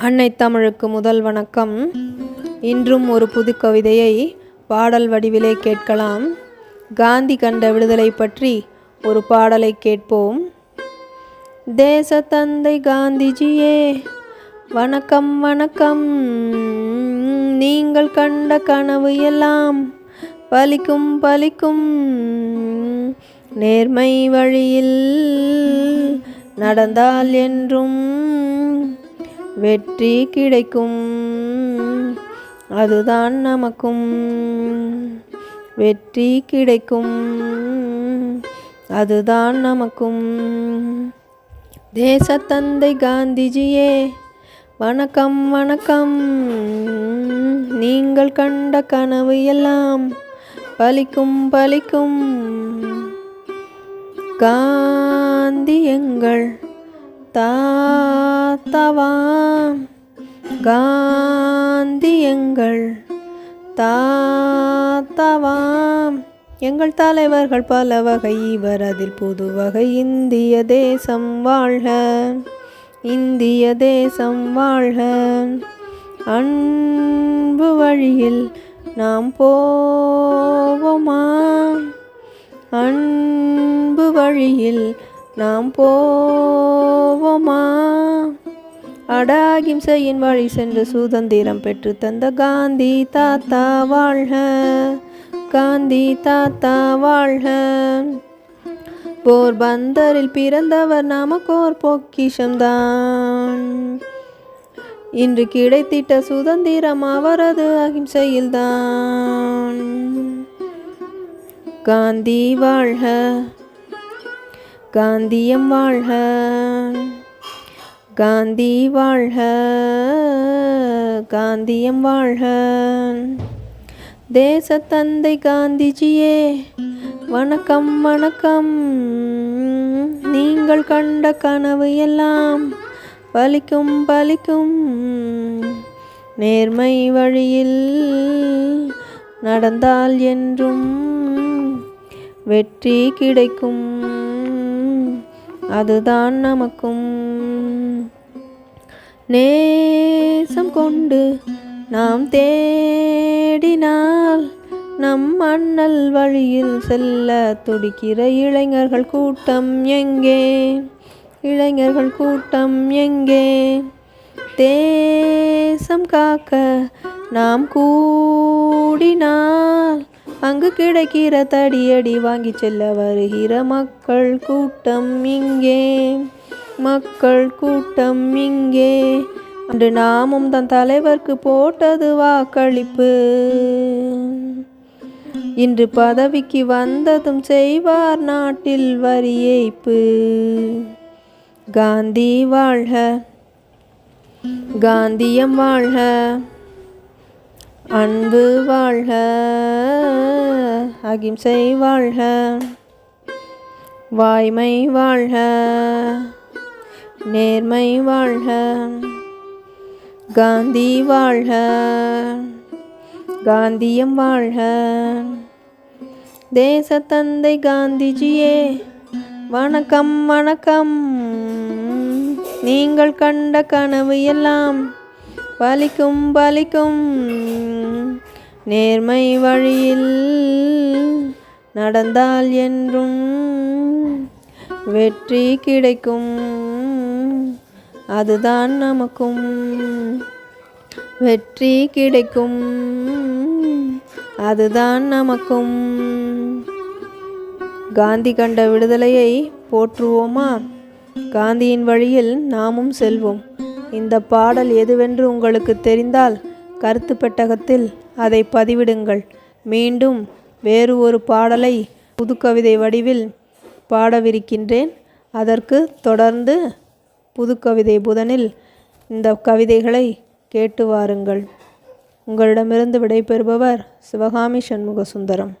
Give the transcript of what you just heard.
அன்னை தமிழுக்கு முதல் வணக்கம். இன்றும் ஒரு புது கவிதையை பாடல் வடிவிலே கேட்கலாம். காந்தி கண்ட விடுதலை பற்றி ஒரு பாடலை கேட்போம். தேச தந்தை காந்திஜியே வணக்கம் வணக்கம். நீங்கள் கண்ட கனவு எல்லாம் பலிக்கும் பலிக்கும். நேர்மை வழியில் நடந்தால் என்றும் வெற்றி கிடைக்கும். அதுதான் நமக்கும். வெற்றி கிடைக்கும். அதுதான் நமக்கும். தேசத்தந்தை காந்திஜியே வணக்கம் வணக்கம். நீங்கள் கண்ட கனவு எல்லாம் பலிக்கும் பலிக்கும். காந்தி எங்கள் தாத்தவாம் காந்தி எங்கள் தாத்தவாம். எங்கள் தலைவர்கள் பல வகை இவர் அதில் புது வகை இந்திய தேசம் வாழ்க. இந்திய தேசம் வாழ்க. அன்பு வழியில் நாம் போவோமா? அன்பு வழியில் நாம் போவோமா? அடாகிம்சையின் வழி சென்று சுதந்திரம் பெற்று தந்த காந்தி தாத்தா வாழ்க. காந்தி தாத்தா வாழ்க. போர் பந்தரில் பிறந்தவர் நமக்கோர் பொக்கிஷம்தான். இன்று கிடைத்திட்ட சுதந்திரம் அவரது அகிம்சையில்தான். காந்தி வாழ்க. காந்தியம் வாழ்க. காந்தி வாழ்க. காந்தியம் வாழ்க. தேசத்தந்தை காந்திஜியே வணக்கம் வணக்கம். நீங்கள் கண்ட கனவு எல்லாம் பலிக்கும் பலிக்கும். நேர்மை வழியில் நடந்தால் என்றும் வெற்றி கிடைக்கும். அதுதான் நமக்கும். நேசம் கொண்டு நாம் தேடினால் நம் அண்ணல் வழியில் செல்ல துடிக்கிற இளைஞர்கள் கூட்டம் எங்கே? இளைஞர்கள் கூட்டம் எங்கே? தேசம் காக்க நாம் கூடினால் அங்கு கிடைக்கிற தடியடி வாங்கி செல்ல வருகிற மக்கள் கூட்டம் இங்கே. மக்கள் கூட்டம் இங்கே. அன்று நாமும் தன் தலைவர்க்கு போட்டது வாக்களிப்பு. இன்று பதவிக்கு வந்ததும் செய்வார் நாட்டில் வரி ஏய்ப்பு. காந்தி வாழ்க. காந்தியம் வாழ்க. அன்பு வாழ்க அகிம்சை வாழ்க வாய்மை வாழ்க நேர்மை வாழ்க காந்தி வாழ்க காந்தியம் வாழ்க. தேசத்தந்தை காந்திஜியே வணக்கம் வணக்கம். நீங்கள் கண்ட கனவு எல்லாம் பலிக்கும் பலிக்கும். நேர்மை வழியில் நடந்தால் என்றும் வெற்றி கிடைக்கும். அதுதான் நமக்கும். வெற்றி கிடைக்கும். அதுதான் நமக்கும். காந்தி கண்ட விடுதலையை போற்றுவோமா? காந்தியின் வழியில் நாமும் செல்வோம். இந்த பாடல் எதுவென்று உங்களுக்கு தெரிந்தால் கருத்து பெட்டகத்தில் அதை பதிவிடுங்கள். மீண்டும் வேறு ஒரு பாடலை புதுக்கவிதை வடிவில் பாடவிருக்கின்றேன். அதற்கு தொடர்ந்து புதுக்கவிதை புதனில் இந்த கவிதைகளை கேட்டு வாருங்கள். உங்களிடமிருந்து விடைபெறுபவர் சிவகாமி சண்முக சுந்தரம்